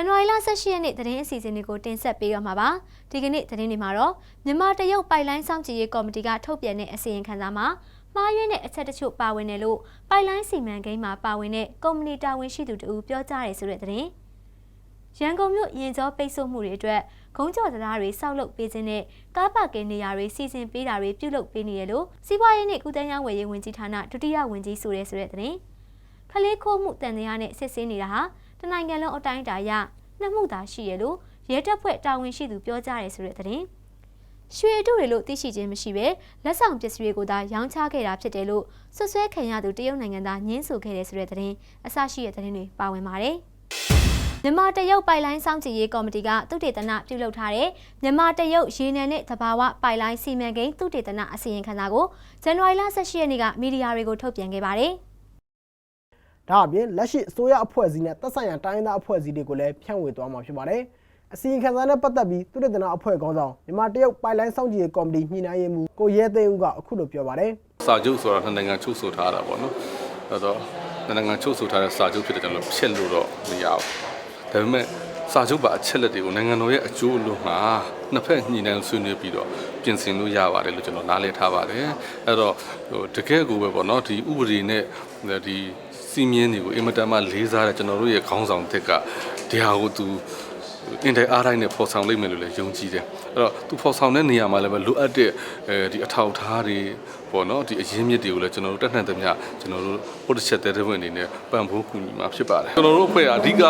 န်နဝါရီလ18ရက်နေ့သတင်းအစီအစဉ်တွေကိုတင်ဆက်ပေးရမှာပါဒီကနေ့သတင်းတွေမှာတော့မြန်မာတရုတ်ပိုက်လိုင်းစောင့်ကြည့်ရေးကော်မတီကထုတ်ပြန်တဲ့အစီရင်ခံစာမှာမှားယွင်းတဲ့အချက်တချို့ပါဝင်တယ်လို့ပိုက်လိုင်းစီမံကိန်းမှာပါဝင်တဲ့ကုမ္ပဏီတာဝန်ရှိသူတူပြောကြားတယ်ဆိုတဲ့သတင်းရန်ကုန်မြို့ရင်ကျော်ပိတ်ဆို့မှုတွေအတွက်ဂုံးကြော်တရားတွေစောက်လုပ်ပေးခြင်းနဲ့ကားပါကင်နေရာတွေစီစဉ်ပေးတာတွေပြုလုပ်ပေးနေရလို့စီးပွားရေးနဲ့ကုသရေးဝယ်ရေးဝန်ကြီးဌာနဒုတိယဝန်ကြီးဆိုရဲဆိုတဲ့သတင်းခလေးခိုးမှုတန်တရားနဲ့စစ်ဆေးနေတာဟာ တနိုင်ငံလုံးအတိုင်းအတာအရနှစ်မှုသာရှိရလို့ရဲတပ်ဖွဲ့တာဝန်ရှိသူပြောကြားတယ်ဆိုတဲ့သတင်းရွှေအတုတွေလို့သိရှိခြင်းမရှိဘဲလက်ဆောင်ပစ္စည်းတွေကိုသာရောင်းချခဲ့တာဖြစ်တယ်လို့ဆွဆွဲခံရသူတရုတ်နိုင်ငံသားညင်းဆိုခဲ့တယ်ဆိုတဲ့သတင်းအစရှိတဲ့သတင်းတွေပါဝင်ပါတယ်မြန်မာတရုတ်ပိုက်လိုင်းစောင့်ကြည့်ရေးကော်မတီကသုတေသနပြုလုပ်ထားတဲ့မြန်မာတရုတ်ရေနံနဲ့သဘာဝပိုက်လိုင်းစီမံကိန်းသုတေသနအစီရင်ခံစာကိုဇန်နဝါရီလ18ရက်နေ့ကမီဒီယာတွေကိုထုတ်ပြန်ခဲ့ပါတယ်။ ဒါအပြင်လက်ရှိအစိုးရအဖွဲ့အစည်းနဲ့သက်ဆိုင်ရာတိုင်းဒေသအဖွဲ့အစည်းတွေကိုလည်းဖြန့်ဝေသွားမှာဖြစ်ပါတယ်။အစီရင်ခံစာနဲ့ပတ်သက်ပြီးသုတေသနအဖွဲ့ခေါင်းဆောင်မြန်မာတရုတ်ပိုင်လိုင်းစောင့်ကြည့်ရေးကော်မတီညှိနှိုင်းရေးမှူးကိုရဲသိန်းဦးကအခုလိုပြောပါတယ်စာချုပ်ဆိုတာနှစ်နိုင်ငံချုပ်ဆိုထားတာပေါ့နော်အဲ့တော့နှစ်နိုင်ငံချုပ်ဆိုထားတဲ့စာချုပ်ဖြစ်တဲ့ကြောင့်လို့ဖြစ်လို့တော့မရဘူးဒါပေမဲ့စာချုပ်ပါအချက်လက်တွေကိုနိုင်ငံတော်ရဲ့အကျိုးအလို့မှာနှစ်ဖက်ညှိနှိုင်းဆွေးနွေးပြီးတော့ပြင်ဆင်လို့ရပါတယ်လို့ကျွန်တော်နားလည်ထားပါတယ်အဲ့တော့ဟိုတကယ်ကိုပဲပေါ့နော်ဒီဥပဒေနဲ့ဒီ စီမင်းတွေကိုအင်မတန်မှလေးစားတဲ့ကျွန်တော်တို့ရဲ့ခေါင်းဆောင်သက်ကဒီဟာကိုသူအင်တိုင်းအားတိုင်းနဲ့ဖော်ဆောင်လိုက်မယ်လို့လည်းယုံကြည်တယ်အဲ့တော့သူဖော်ဆောင်တဲ့နေရာမှာလည်းပဲလိုအပ်တဲ့အဲဒီအထောက်အထားတွေ ပေါ့နော်ဒီအရင်းမြစ်တွေကိုလည်းကျွန်တော်တို့တက်နှံ့သမျှကျွန်တော်တို့ပုတ်တစ်ချက်တဲ့ဝင်အနေနဲ့ပံ့ပိုးကူညီမှာဖြစ်ပါတယ်ကျွန်တော်တို့အဖွဲ့အဓိက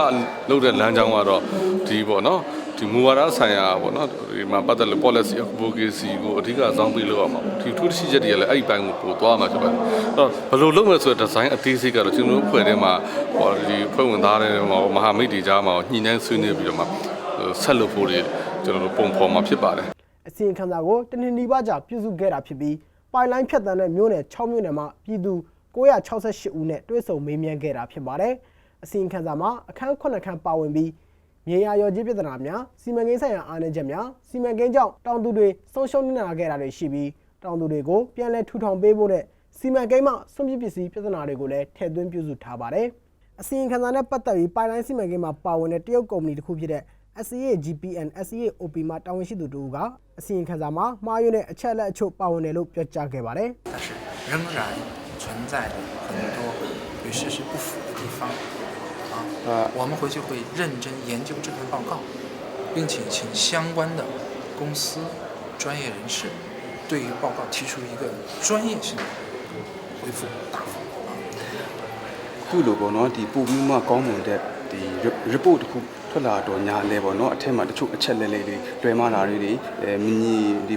လုပ်တဲ့လမ်းကြောင်းကတော့ဒီပေါ့နော်ဒီမူဝါဒဆိုင်ရာပေါ့နော်ဒီမှာပတ်သက်လို့ policy advocacy ကိုအဓိကစောင့်ပြီးလုပ်ရမှာဒီထူးထူးချက်တွေကလည်းအဲ့ဒီဘိုင်းကိုပို့သွားမှာဖြစ်ပါတယ်အဲ့တော့ဘယ်လိုလုပ်မလဲဆိုတဲ့ design အသေးစိတ်ကတော့ကျွန်တော်တို့အဖွဲ့ထဲမှာဟောဒီဖွဲ့ဝင်သားတွေမှာမဟာမိတ်တွေကြားမှာညှိနှိုင်းဆွေးနွေးပြီးတော့မှဆက်လုပ်ဖို့တွေကျွန်တော်တို့ပုံဖော်မှာဖြစ်ပါတယ်။အစီရင်ခံစာကိုတနင်္လာနေ့ပါကြာပြုစုခဲ့တာဖြစ်ပြီး ပိုင်လိုင်းဖြတ်တန်းတဲ့မြို့နယ်6မြို့နယ်မှာပြည်သူ968ဦးနဲ့တွဲဆုံမေးမြန်းခဲ့တာဖြစ်ပါတယ်။အစီရင်ခံစာမှာအခန်း9ခန်းပါဝင်ပြီးမြေယာရော်ကြီးပြဿနာများစီမံကိန်းဆိုင်ရာအားနည်းချက်များစီမံကိန်းကြောင့်တောင်သူတွေဆုံးရှုံးနေတာခဲ့တာတွေရှိပြီးတောင်သူတွေကိုပြန်လည်ထူထောင်ပေးဖို့နဲ့စီမံကိန်းမှစွန့်ပစ်ပစ္စည်းပြဿနာတွေကိုလည်းထည့်သွင်းပြုစုထားပါတယ်။အစီရင်ခံစာနဲ့ပတ်သက်ပြီးပိုင်လိုင်းစီမံကိန်းမှာပါဝင်တဲ့တရုတ်ကုမ္ပဏီတစ်ခုဖြစ်တဲ့ SCA GPN SCA OP မှာတာဝန်ရှိသူတို့ကအစီရင်ခံစာမှာမှားယွင်းတဲ့အချက်အလက်အချို့ပါဝင်တယ်လို့ပြောကြားခဲ့ပါတယ် 但是仍然存在着很多与事实不符的地方。啊，我们回去会认真研究这份报告，并且请相关的公司、专业人士对于报告提出一个专业性的回复答复。 ခုလိုပေါ့နော်ဒီပို့ပြီးမှကောင်းမွန်တဲ့ ဒီ report တစ်ခုထွက်လာတော့ညာလဲပေါ့နော်အထက်မှာတချို့အချက်လဲလေးတွေတွယ်မားတာတွေတွေအဲမညီဒီ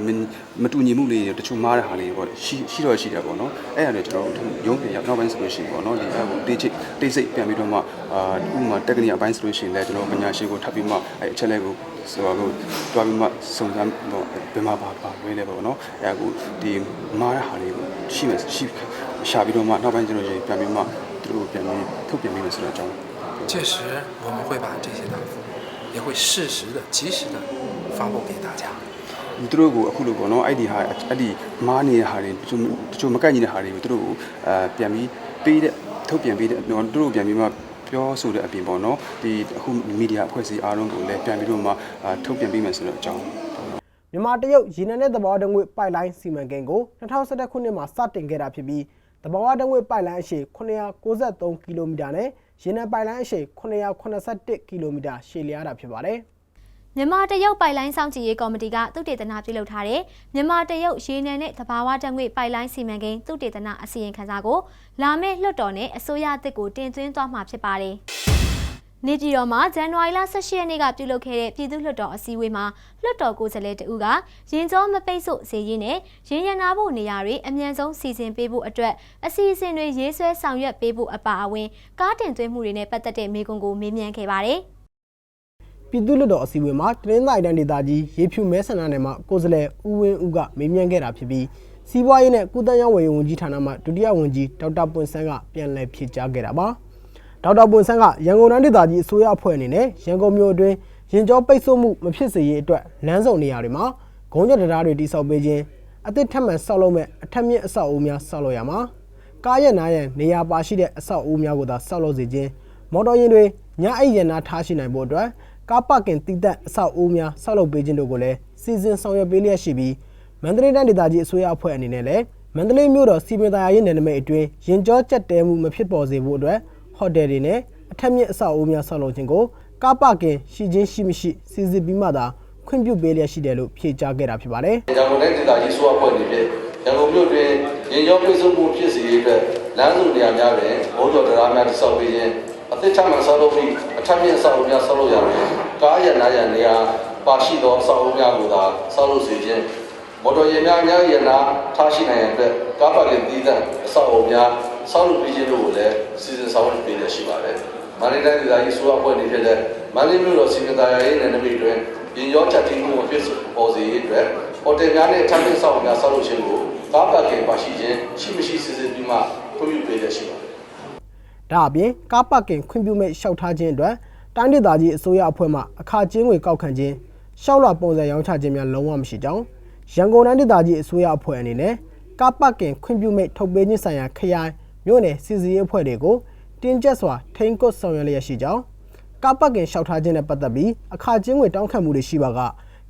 မတူညီမှုလေးတွေတချို့မားတဲ့ဟာလေးတွေပေါ့ရှိရှိတော့ရှိတယ်ပေါ့နော်အဲ့ဒါလည်းကျွန်တော်တို့ရုံးပြန်ရောက်နောက်ပိုင်းဆိုလို့ရှိရင်ပေါ့နော်ဒီအဲ့ကိုတိတ်ချိတ်တိတ်စိတ်ပြန်ပြီးတော့မှအာဥပမာတက္ကနီအပိုင်းဆိုလို့ရှိရင်လည်းကျွန်တော်ပညာရှင်ကိုထပ်ပြီးမှအဲ့အချက်လဲကိုဆိုတော့တွားပြီးမှစုံစမ်းတော့ဘယ်မှာပါပါဝဲလဲပေါ့နော်အဲ့ကိုဒီမားတဲ့ဟာလေးကိုရှိမယ်ရှိရှာပြီးတော့မှနောက်ပိုင်းကျွန်တော်ပြန်ပြီးမှသူတို့ပြန်ပြီးထုတ်ပြန်ပြီးမယ်ဆိုတော့အကြောင်း 届时我们会把这些答复也会适时的、及时的发布给大家。 သူတို့ကိုအခုလိုပေါ့နော်အဲ့ဒီဟာအဲ့ဒီမားနေတဲ့ဟာတွေတချို့တချို့မကိုက်ညီတဲ့ဟာတွေကိုသူတို့ကိုအဲပြန်ပြီးပေးတဲ့ထုတ်ပြန်ပေးတဲ့သူတို့ပြန်ပြီးမှပြောဆိုတဲ့အပြင်ပေါ့နော်ဒီအခုမီဒီယာအဖွဲ့အစည်းအားလုံးကိုလည်းပြန်ပြီးတော့မှထုတ်ပြန်ပေးမယ်ဆိုတော့အကြောင်း မြန်မာတရုတ်ရေနံနဲ့သဘာဝဓာတ်ငွေ့ပိုက်လိုင်းစီမံကိန်းကို2011ခုနှစ်မှာစတင်ခဲ့တာဖြစ်ပြီးသဘာဝဓာတ်ငွေ့ပိုက်လိုင်းအရှည်993ကီလိုမီတာနဲ့ ရေနံပိုက်လိုင်းအရှည်981ကီလိုမီတာရှည်လျားတာဖြစ်ပါတယ်။မြန်မာတရုတ်ပိုက်လိုင်းစောင့်ကြည့်ရေးကော်မတီကသုတေသနပြုလုပ်ထားတဲ့မြန်မာတရုတ်ရေနံနဲ့သဘာဝဓာတ်ငွေ့ပိုက်လိုင်းစီမံကိန်းသုတေသနအစီရင်ခံစာကိုလာမယ့်လွှတ်တော်နဲ့အစိုးရအသစ်ကိုတင်သွင်းသွားမှာဖြစ်ပါတယ်။ နေပြည်တော်မှာဇန်နဝါရီလ18ရက်နေ့ကပြုလုပ်ခဲ့တဲ့ပြည်သူ့လွှတ်တော်အစည်းအဝေးမှာလွှတ်တော်ကိုယ်စားလှယ်တဦးကရင်ကျောမပိတ်ဆို့စေရေးနဲ့ရင်းရနာဖို့နေရာတွေအမြန်ဆုံးစီစဉ်ပေးဖို့အတွက်အစီအစဉ်တွေရေးဆွဲဆောင်ရွက်ပေးဖို့အပါအဝင်ကားတင်သွင်းမှုတွေနဲ့ပတ်သက်တဲ့မေးခွန်းကိုမေးမြန်းခဲ့ပါတယ်။ပြည်သူ့လွှတ်တော်အစည်းအဝေးမှာတနင်္သာရီတိုင်းဒေသကြီးရေဖြူမဲဆန္ဒနယ်မှာကိုယ်စားလှယ်ဦးဝင်းဦးကမေးမြန်းခဲ့တာဖြစ်ပြီးစီးပွားရေးနဲ့ကုသရေးဝန်ကြီးဝန်ကြီးဌာနမှဒုတိယဝန်ကြီးဒေါက်တာပွန်ဆန်းကပြန်လည်ဖြေကြားခဲ့တာပါ ဒေါက်တာပွန်ဆန်းကရန်ကုန်တိုင်းဒေသကြီးအစိုးရအဖွဲ့အနေနဲ့ရန်ကုန်မြို့အတွင်းရင်ကျောပိတ်ဆို့မှုမဖြစ်စေရေးအတွက်လမ်းစုံနေရာတွေမှာဂုံးကျော်တရားတွေတိစောက်ပေးခြင်းအသစ်ထပ်မံဆောက်လုပ်မဲ့အထက်မြင့်အဆောက်အဦများဆောက်လုပ်ရမှာကားရနားရန်နေရာပါရှိတဲ့အဆောက်အဦများကိုသာဆောက်လုပ်စေခြင်းမော်တော်ယာဉ်တွေညအိပ်ရနာထားရှိနိုင်ဖို့အတွက်ကားပါကင်တည်တဲ့အဆောက်အဦများဆောက်လုပ်ပေးခြင်းတို့ကိုလည်းစီစဉ်ဆောင်ရွက်ပေးလျက်ရှိပြီးမန္တလေးတိုင်းဒေသကြီးအစိုးရအဖွဲ့အနေနဲ့လည်းမန္တလေးမြို့တော်စီမံသားရေးနယ်နိမိတ်အတွင်းရင်ကျောကျက်တဲမှုမဖြစ်ပေါ်စေဖို့အတွက် ဟိုတယ်တွေနဲ့အထက်မြင့်အဆောက်အဦများဆောက်လုပ်ခြင်းကိုကားပါကင်ရှိခြင်းရှိမရှိစီစဉ်ပြီးမှသာခွင့်ပြုပေးလျက်ရှိတယ်လို့ဖြေကြားခဲ့တာဖြစ်ပါတယ်။ရန်ကုန်တိုင်းဒေသကြီးဆိုအပ်ဖွဲ့နေဖြင့်ရန်ကုန်မြို့တွင်ရင်ကျော်ပိတ်ဆို့မှုဖြစ်စေရေးအတွက်လမ်းစုနေရာများတွင်ဘုံတော်တရားများတည်ဆောက်ပေးခြင်းအသစ်ချမှန်ဆောက်လုပ်ပြီးအထက်မြင့်ဆောက်လုပ်များဆောက်လုပ်ရမည်ကားရနာရနေရာပါရှိသောဆောက်လုပ်များကိုသာဆောက်လုပ်စေခြင်းမော်တော်ယာဉ်များအများရနာထားရှိနိုင်ရန်အတွက်ကားပါကင်တည်တဲ့အဆောက်အုံများ ဆောက်လုပ်ပေးခြင်းတို့ကိုလည်းစီစဉ်ဆောင်ရွက်ပေးရရှိပါတယ်မန္တလေးတိုင်းဒေသကြီးဆိုအပ်ဖွဲ့နေဖြစ်တဲ့မန္တလေးမြို့တော်စီမံသားရေးနယ်နိမိတ်တွင်ရင်ကျော်ချက်တီးမှုမဖြစ်ပေါ်စေရေးအတွက်ဟိုတယ်များနဲ့ထပ်မင်းဆောင်များဆောက်လုပ်ခြင်းကိုကားပတ်ကင်ပါရှိခြင်းရှိမရှိစစ်စစ်ပြီးမှခွင့်ပြုပေးရရှိပါတယ်ဒါအပြင်ကားပါကင်ခွင့်ပြုမိတ်လျှောက်ထားခြင်းအတွက်တိုင်းဒေသကြီးအစိုးရအဖွဲ့မှအခါကျင်းငွေကောက်ခံခြင်းရှောက်လာပုံစံရောင်းချခြင်းများလုံးဝမရှိကြောင်းရန်ကုန်တိုင်းဒေသကြီးအစိုးရအဖွဲ့အနေနဲ့ကားပါကင်ခွင့်ပြုမိတ်ထုတ်ပေးခြင်းဆိုင်ရာခရိုင် မြို့နယ်စီစီရေးအဖွဲ့တွေကိုတင်းကျပ်စွာထိန်းကွပ်ဆောင်ရွက်လျက်ရှိကြောင်းကားပါကင်လျှောက်ထားခြင်းနဲ့ပတ်သက်ပြီးအခါကျင်းငွေတောင်းခံမှုတွေရှိပါက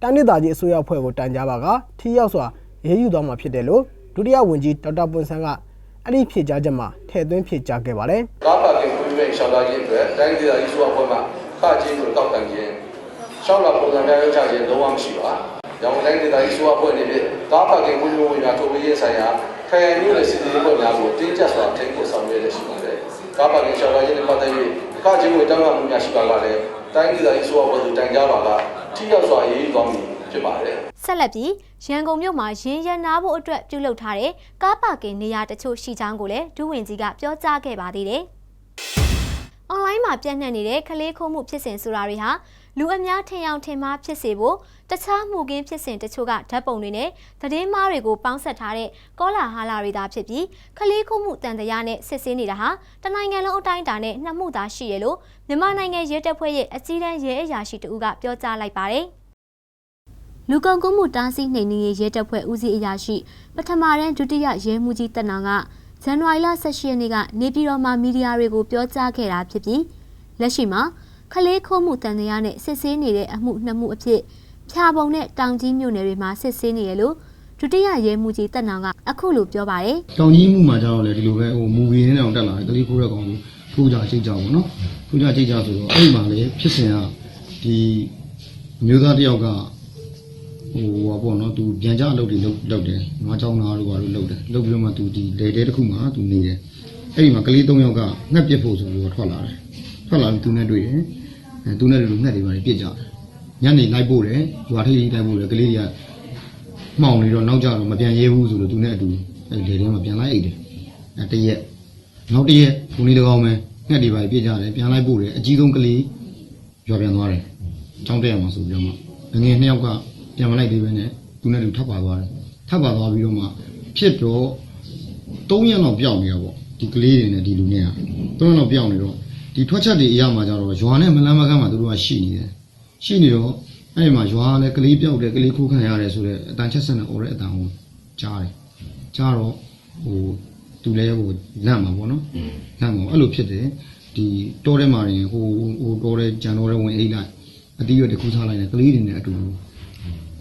တိုင်းဒေသကြီးအစိုးရအဖွဲ့ကိုတိုင်ကြားပါကထိရောက်စွာရေးယူသွားမှာဖြစ်တယ်လို့ဒုတိယဝန်ကြီးဒေါက်တာပွန်ဆန်းကအဲ့ဒီဖြေကြားချက်မှာထည့်သွင်းဖြေကြားခဲ့ပါတယ်ကားပတ်ကင်ခွင့်ပြုမိတ်ရှောက်လာခြင်းအတွက်တိုင်းဒေသကြီးဆိုအဖွဲ့မှခချင်းကိုတောက်တန်ခြင်းရှောက်လာပုံစံများရောချခြင်းလုံးဝမရှိပါရောင်တိုင်းဒေသကြီးဆိုအဖွဲ့အနေနဲ့ကားပတ်ကင်ခွင့်ပြုမိတ်များထုတ်ပေးရေးဆိုင်ရာ ခရိုင်မြို့နယ်စစ်သေးအဖွဲ့များကိုတင်းကျပ်စွာထိန်းကွပ်ဆောင်ရွက်ရရှိပါတယ်ကားပတ်ကင်ရှောက်လာခြင်းနဲ့ပတ်သက်၍ခချင်းကိုတောင်းခံမှုများရှိပါကလည်းတိုင်းဒေသကြီးဆိုအဖွဲ့ကိုတိုင်ကြားပါကထိရောက်စွာရေးယူသွားမည်ဖြစ်ပါတယ်ဆက်လက်ပြီးရန်ကုန်မြို့မှာရင်းရနာဖို့အတွက်ပြုလုပ်ထားတဲ့ကားပါကင်နေရာတချို့ရှိကြောင်းကိုလည်းဒူးဝင်ကြီးကပြောကြားခဲ့ပါသေးတယ်။ online မှာပြန့်နှံ့နေတဲ့ကလေးခိုးမှုဖြစ်စဉ်ဆိုတာတွေဟာ လူအများထင်အောင်ထင်မှားဖြစ်စေဖို့တခြားမှုကင်းဖြစ်စဉ်တချို့ကဓာတ်ပုံတွေနဲ့သတင်းမှားတွေကိုပေါင်းစပ်ထားတဲ့ကောလာဟာလာတွေသာဖြစ်ပြီးကလေးခိုးမှုတန်တရားနဲ့စစ်ဆေးနေတာဟာတနိုင်ငံလုံးအတိုင်းအတာနဲ့နှမှုသာရှိရလို့မြန်မာနိုင်ငံရဲတပ်ဖွဲ့ရဲ့အကြီးတန်းရဲအရာရှိတဦးကပြောကြားလိုက်ပါတယ်။လူကုန်ကူးမှုတားဆီးနှိမ်နင်းရေးရဲတပ်ဖွဲ့ဦးစီးအရာရှိပထမတန်းဒုတိယရဲမှူးကြီးတက်နောင်ကဇန်နဝါရီလ18ရက်နေ့ကနေပြည်တော်မှာမီဒီယာတွေကိုပြောကြားခဲ့တာဖြစ်ပြီးလက်ရှိမှာ ခလေးခိုးမှုတန်တရားနဲ့စစ်ဆေးနေတဲ့အမှုနှစ်မှုအဖြစ်ဖြာပုံနဲ့တောင်ကြီးမြို့နယ်တွေမှာစစ်ဆေးနေရလို့ဒုတိယရဲမှူးကြီးတက်နောင်ကအခုလိုပြောပါတယ်တောင်ကြီးမှုမှာကျတော့လေဒီလိုပဲဟိုမူဗီနဲ့တောင်တက်လာတယ်ကလေးခိုးတဲ့ကောင်ကိုဖူးကြချိတ်ကြပေါ့နော်ဖူးကြချိတ်ကြဆိုတော့အဲ့ဒီမှာလေဖြစ်စဉ်ကဒီအမျိုးသားတစ်ယောက်ကဟိုဟာပေါ့နော်သူပြန်ကြအလုပ်တွေလုပ်လုပ်တယ်ငါးချောင်းသားတို့ဘာလို့လုပ်တယ်လုပ်ပြီးတော့မှသူဒီလေတဲတစ်ခုမှာသူနေတယ်အဲ့ဒီမှာကလေး၃ယောက်ကငှက်ပစ်ဖို့ဆိုပြီးတော့ထွက်လာတယ်ထွက်လာပြီးသူနဲ့တွေ့တယ်အဲ သူနဲ့တူငှက်တွေပါပြစ်ကြတယ်ညနေလိုက်ပို့တယ်ရွာထိပ်ကြီးလိုက်ပို့တယ်ကလေးတွေကမှောင်နေတော့နောက်ကြတော့မပြန်ရဲဘူးဆိုလို့သူနဲ့အတူအဲလေထဲမှာပြန်လိုက်အိတ်တယ်အဲတရက်နောက်တရက်ဘုံလေးတကောင်ပဲငှက်တွေပါပြစ်ကြတယ်ပြန်လိုက်ပို့တယ်အကြီးဆုံးကလေးရွာပြန်သွားတယ်ចောင်းတက်ရမှာဆိုပြီးတော့မှငငယ်နှစ်ယောက်ကပြန်မလိုက်သေးပဲနဲ့သူနဲ့တူထပ်ပါသွားတယ်ထပ်ပါသွားပြီးတော့မှဖြစ်တော့၃ရက်လောက်ပြောင်းနေတာပေါ့ဒီကလေးတွေနဲ့ဒီလူနဲ့က၃ရက်လောက်ပြောင်းနေတော့ ဒီထွက်ချက်တွေအရမှာကြတော့ရွာနဲ့မလန်းမကန်းမှာသူတို့ကရှိနေတယ်ရှိနေတော့အဲ့ဒီမှာရွာကလည်းကလေးပြောက်တယ်ကလေးခိုးခံရတယ်ဆိုတော့အတန်ချက်ဆက်နဲ့អော်တဲ့အတန်ကိုကြားတယ်ကြားတော့ဟိုသူလည်းဟိုလန့်မှာပေါ့နော်လန့်မှာအဲ့လိုဖြစ်တယ်ဒီတောထဲမှာရင်ဟိုဟိုတောထဲကြံတောထဲဝင်အိတ်လိုက်အတီးရွက်တစ်ခုထားလိုက်တယ်ကလေးတွေနဲ့အတူ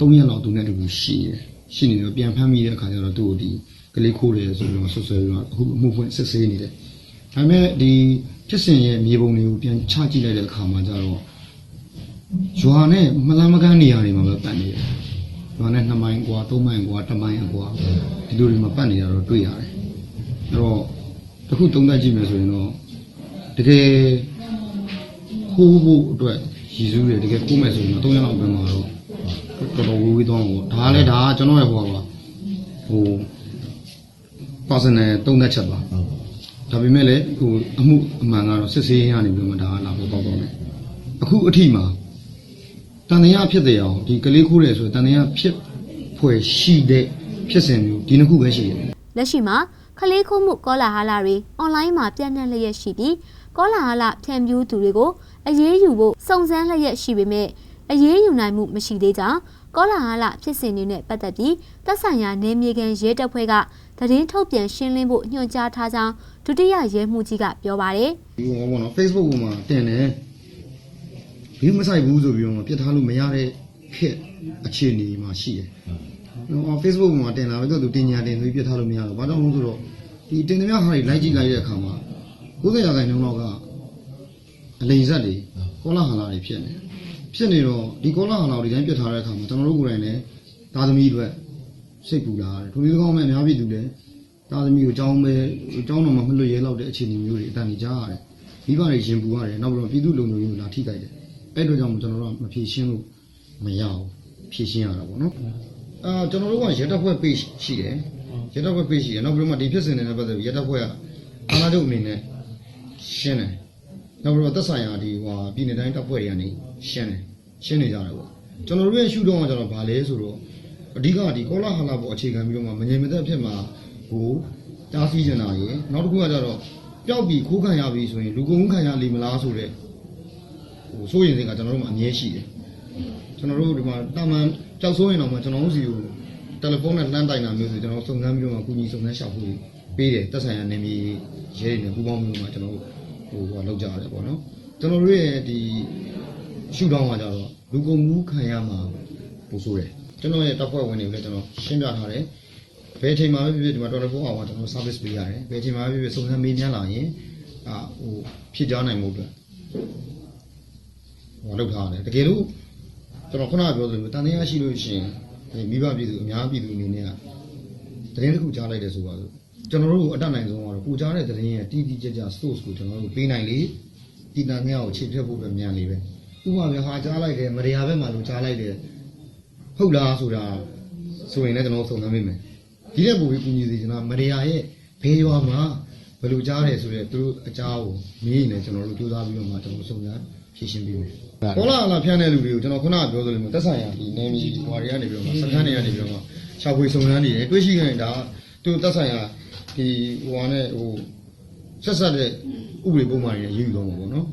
၃ရက်လောက်သူနဲ့အတူရှိတယ်ရှိနေတော့ပြန်ဖမ်းမိတဲ့အခါကျတော့သူ့ကိုဒီကလေးခိုးတယ်ဆိုပြီးတော့ဆွဆွဲပြီးတော့အခုအမှုဖွင့်စစ်ဆေးနေတယ်ဒါပေမဲ့ဒီ ဖြစ်စဉ်ရဲ့မြေပုံတွေကိုပြန်ချကြည့်လိုက်တဲ့အခါမှာကျတော့ ရွာနဲ့မလန်းမကန်းနေရာတွေမှာပဲပတ်နေတယ်။ရွာနဲ့2မိုင်กว่า3မိုင်กว่า1မိုင်กว่าဒီလိုတွေမှာပတ်နေတာတော့တွေ့ရတယ်။အဲ့တော့တခုသုံးသပ်ကြည့်မယ်ဆိုရင်တော့တကယ်ခိုးဖို့အတွက်ရည်စူးတယ်တကယ်ခိုးမယ်ဆိုရင်တော့3ရက်လောက်ပဲမှာတော့တော်တော်ဝေးဝေးသွားမှာပေါ့။ဒါလည်းဒါကကျွန်တော်ရဲ့ဟိုပါဟို personal သုံးသပ်ချက်ပါ။ ဒါပေမဲ့လည်းဟိုအမှုအမှန်ကတော့စစ်ဆေးရင်းကနေပြီးတော့မှဒါကလာပေါ်ပေါက်သွားမယ်။အခုအထိမှာတန်တရားဖြစ်တဲ့အောင်ဒီကလေးခိုးတယ်ဆိုရင်တန်တရားဖြစ်ဖွယ်ရှိတဲ့ဖြစ်စဉ်မျိုးဒီနှစ်ခုပဲရှိတယ်လက်ရှိမှာခလေးခိုးမှုကောလာဟာလာတွေအွန်လိုင်းမှာပြန့်နှံ့လျက်ရှိပြီးကောလာဟာလာဖြန့်ဖြူးသူတွေကိုအရေးယူဖို့စုံစမ်းလျက်ရှိပေမဲ့အရေးယူနိုင်မှုမရှိသေးကြောင်းကောလာဟာလာဖြစ်စဉ်တွေနဲ့ပတ်သက်ပြီးသက်ဆိုင်ရာနေမြေကန်ရဲတပ်ဖွဲ့ကသတင်းထုတ်ပြန်ရှင်းလင်းဖို့ညွှန်ကြားထားကြောင်း ဒုတိယရဲမှူးကြီးကပြောပါတယ်ဒီဟောပေါ့နော် Facebook ပေါ်မှာတင်တယ်ဘေးမဆိုင်ဘူးဆိုပြီးတော့ပြစ်ထားလို့မရတဲ့ခက်အခြေအနေမှာရှိတယ်ဟို Facebook မှာတင်လာပြီးတော့သူတင်ညာတင်ပြီးပြစ်ထားလို့မရတော့ဘာကြောင့်လဲဆိုတော့ဒီတင်သမျှဟာတွေလိုက်ကြည့်လိုက်တဲ့အခါမှာ90ရာခိုင်နှုန်းလောက်ကအလိန်ဆက်တွေကောလာဟလာတွေဖြစ်နေတယ်ဖြစ်နေတော့ဒီကောလာဟလာတွေတိုင်းပြစ်ထားတဲ့အခါမှာကျွန်တော်တို့ကိုယ်တိုင်လည်းသားသမီးတွေစိတ်ပူလာတယ်ထိုနည်းကောင်းမဲ့အများပြည်သူလည်း သားသမီးကိုအကြောင်းပဲအကြောင်းတော်မှမလွတ်ရဲလောက်တဲ့အခြေအနေမျိုးတွေအတန်ကြီးကြားရတယ်မိဘတွေရင်ပူရတယ်နောက်ပြီးတော့ပြည်သူလုံခြုံရေးကိုလာထိခိုက်တယ်အဲ့တို့ကြောင့်ကျွန်တော်တို့ကမဖြေရှင်းလို့မရဘူးဖြေရှင်းရတာပေါ့နော်အာကျွန်တော်တို့ကရဲတပ်ဖွဲ့ page ရှိတယ်ရဲတပ်ဖွဲ့ page ရှိတယ်နောက်ပြီးတော့ဒီဖြစ်စဉ်တွေနဲ့ပတ်သက်ပြီးရဲတပ်ဖွဲ့ကအာဏာချုပ်အနေနဲ့ရှင်းတယ်နောက်ပြီးတော့သက်ဆိုင်ရာဒီဟိုပြည်နယ်တိုင်းတပ်ဖွဲ့တွေကနေရှင်းတယ်ရှင်းနေကြတယ်ပေါ့ကျွန်တော်တို့ရဲ့ရှုထောင့်ကကျွန်တော်ဗာလဲဆိုတော့အဓိကဒီကောလာဟလာပေါ်အခြေခံပြီးတော့မှမငြိမ်မသက်ဖြစ်မှာ ဟိုတားဆီးနေတာရယ်နောက်တစ်ခုကကြတော့ပျောက်ပြီးခိုးခံရပြီဆိုရင်လူကုန်ခံရလိမ့်မလားဆိုတဲ့ဟိုစိုးရင်စိတ်ကကျွန်တော်တို့မှအမြဲရှိတယ်ကျွန်တော်တို့ဒီမှာတာမန်ကြောက်စိုးရင်တော့မှကျွန်တော်တို့စီကိုတယ်လီဖုန်းနဲ့လှမ်းတိုင်တာမျိုးဆိုကျွန်တော်စုံစမ်းပြီးတော့မှကုညီစုံစမ်းရှာဖွေပေးတယ်တက်ဆိုင်ရာနေမြေရဲတွေနဲ့ပူးပေါင်းပြီးတော့မှကျွန်တော်တို့ဟိုဟိုလောက်ကြရတယ်ပေါ့နော်ကျွန်တော်တို့ရဲ့ဒီရှုထောင့်ကကြတော့လူကုန်မှုခံရမှာပို့ဆိုးတယ်ကျွန်တော်ရဲ့တပ်ဖွဲ့ဝင်တွေကိုလည်းကျွန်တော်ရှင်းပြထားတယ် ဘယ်အချိန်မှာပဲဖြစ်ဖြစ်ဒီမှာ24 hour ကျွန်တော် service ပေးရတယ်ဘယ်အချိန်မှာပဲဖြစ်ဖြစ်စုံစမ်းမေးမြန်းလာရင်အာဟိုဖြစ်ကြနိုင်မှုအတွက်ဟိုလောက်ထားတယ်တကယ်လို့ကျွန်တော်ခုနကပြောသလိုတန်တရားရှိလို့ရှိရင်ဒီမိဘပြည်သူအများပြည်သူအနေနဲ့ကတရင်တစ်ခုကြားလိုက်တယ်ဆိုပါစို့ကျွန်တော်တို့အတတ်နိုင်ဆုံးကတော့ပူကြားတဲ့တရင်ရဲ့တီးတီးကြကြ source ကိုကျွန်တော်တို့ပေးနိုင်လေဒီတန်တရားကိုခြေဖြတ်ဖို့ပဲမြန်လေပဲဥပမာပြဟာကြားလိုက်တယ်မတရားဘက်မှာလို့ကြားလိုက်တယ်ဟုတ်လားဆိုတာဆိုရင်လည်းကျွန်တော်စုံစမ်းမိမယ် ဒီတဲ့ပုံပြီးကူညီစီကျွန်တော်မတရားရဲ့ဘေးရွာမှာဘယ်လိုကြားတယ်ဆိုတော့သူတို့အကြောင်းကိုမင်းနေကျွန်တော်တို့ကြိုးစားပြီးတော့မှကျွန်တော်စုံစမ်းဖြေရှင်းပေးမယ်ပေါ်လာလာဖြန့်တဲ့လူတွေကိုကျွန်တော်ခုနကပြောသလိုမျိုးသက်ဆိုင်ရာဒီနေမီဟွာတွေကနေပြီးတော့မှစခန်းတွေကနေပြီးတော့မှရှာဖွေစုံစမ်းနေတယ်တွေးရှိရင်ဒါသူသက်ဆိုင်ရာဒီဟိုဟာနဲ့ဟိုဆက်ဆက်တဲ့ဥပဒေပုံမှန်တွေရေးယူတော့မှာပေါ့နော်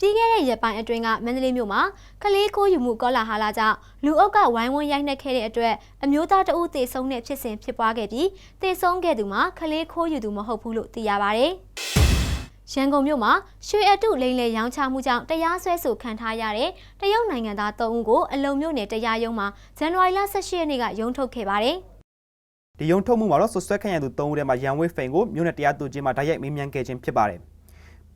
ပြီးခဲ့တဲ့ရက်ပိုင်းအတွင်းကမန္တလေးမြို့မှာကလေးခိုးယူမှုကောလာဟာလာကြောင့်လူအုပ်ကဝိုင်းဝန်းရိုက်နှက်ခဲ့တဲ့အတွက်အမျိုးသားတအုပ်သေဆုံးတဲ့ဖြစ်စဉ်ဖြစ်ပွားခဲ့ပြီးသေဆုံးခဲ့သူမှာကလေးခိုးယူသူမဟုတ်ဘူးလို့သိရပါဗျ။ရန်ကုန်မြို့မှာရွှေအတုလိန်လေရောင်းချမှုကြောင့်တရားစွဲဆိုခံထားရတဲ့တရုတ်နိုင်ငံသား၃ဦးကိုအလုံမြို့နယ်တရားရုံးမှာဇန်နဝါရီလ18ရက်နေ့ကရုံးထုတ်ခဲ့ပါတယ်။ဒီရုံထုတ်မှုမှာတော့ဆွဆွဲခံရသူ၃ဦးထဲမှာရန်ဝေးဖိန်ကိုမြို့နယ်တရားသူကြီးမှတိုက်ရိုက်မေးမြန်းခဲ့ခြင်းဖြစ်ပါတယ်။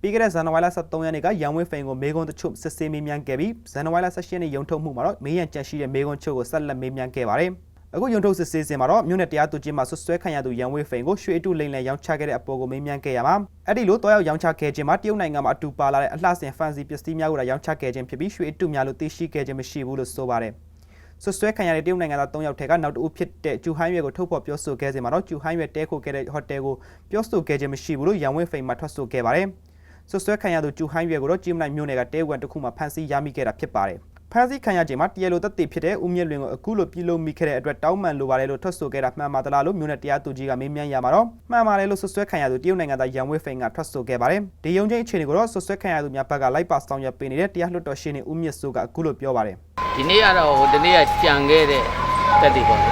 ပြီးခဲ့တဲ့ဇန်နဝါရီလ23ရက်နေ့ကရန်ဝေးဖိန်ကိုမေကွန်တချို့စစ်ဆေးမေးမြန်းခဲ့ပြီးဇန်နဝါရီလ18ရက်နေ့ရုံထုတ်မှုမှာတော့မေးရန်ကြန့်ရှိတဲ့မေကွန်ချို့ကိုဆက်လက်မေးမြန်းခဲ့ပါတယ်။အခုရုံထုတ်စစ်ဆေးစဉ်မှာတော့မြို့နယ်တရားသူကြီးမှဆွဆွဲခံရသူရန်ဝေးဖိန်ကိုရွှေအတုလိန်လန်ရောင်းချခဲ့တဲ့အပေါ်ကိုမေးမြန်းခဲ့ရမှာအဲ့ဒီလိုတောရောက်ရောင်းချခဲ့ခြင်းမှာတရုတ်နိုင်ငံမှာအတူပါလာတဲ့အလှဆင်ဖန်စီပစ္စည်းများကိုရောင်းချခဲ့ခြင်းဖြစ်ပြီးရွှေအတုများလို့သိရှိခဲ့ခြင်းမရှိဘူးလို့ဆိုပါတယ်။ဆွဆွဲခံရတဲ့တရုတ်နိုင်ငံသား၃ယောက်ထက်ကနောက်တစ်ဦးဖြစ်တဲ့ကျူဟိုင်းရွယ်ကိုထုတ်ဖော်ပြောဆိုခဲ့စဉ်မှာတော့ကျူဟိုင်းရွယ်တဲခိုခဲ့တဲ့ဟိုတယ်ကိုပြောဆိုခဲ့ခြင်းမရှိဘူးလို့ရန်ဝင်းဖိန်မှထွက်ဆိုခဲ့ပါတယ်။ ဆွဆွဲခံရသူကျူဟိုင်းရွယ်ကိုတော့ကြည်မလိုက်မြို့နယ်ကတဲဝန်တစ်ခုမှာဖမ်းဆီးရမိခဲ့တာဖြစ်ပါတယ်။ဖမ်းဆီးခံရချိန်မှာတရားလိုသက်သေဖြစ်တဲ့ဦးမြင့်လွင်ကိုအခုလိုပြုလုပ်မိခဲ့တဲ့အတွက်တောင်းပန်လိုပါတယ်လို့ထွက်ဆိုခဲ့တာမှန်ပါသလားလို့မြို့နယ်တရားသူကြီးကမေးမြန်းရမှာတော့မှန်ပါတယ်လို့ဆွဆွဲခံရသူတရုတ်နိုင်ငံသားရန်ဝင်းဖိန်ကထွက်ဆိုခဲ့ပါတယ်။ဒီယုံချင်းအခြေအနေကိုတော့ဆွဆွဲခံရသူများဘက်ကလိုက်ပါဆောင်ရွက်ပေးနေတဲ့တရားလွှတ်တော်ရှင်းနေဦးမြင့်စိုးကအခုလိုပြောပါတယ်။ဒီနေ့ကတော့ဟိုဒီနေ့ကကြံခဲ့တဲ့တက်တွေပေါ့လေ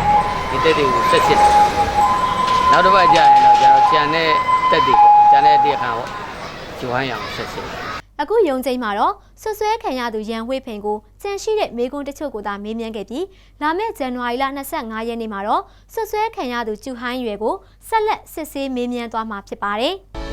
ဒီတက်တွေကိုဆက်ချစ်တယ်နောက်တစ်ပတ်ကြာရင်တော့ကျွန်တော်ကြံတဲ့တက်တွေပေါ့ကြံတဲ့တရားခံပေါ့ ဂျိုဟန်ရအောင်ဆက်ချစ်တယ်အခုယုံချိန်မှာတော့ဆွဆွဲခံရသူရန်ဝေးဖိန်ကိုကြန့်ရှိတဲ့မေကွန်းတချို့ကိုသာမေးမြန်းခဲ့ပြီးလာမယ့်ဇန်နဝါရီလ25ရက်နေ့မှာတော့ဆွဆွဲခံရသူကျူဟိုင်းရွယ်ကိုဆက်လက်စစ်ဆေးမေးမြန်းသွားမှာဖြစ်ပါတယ်။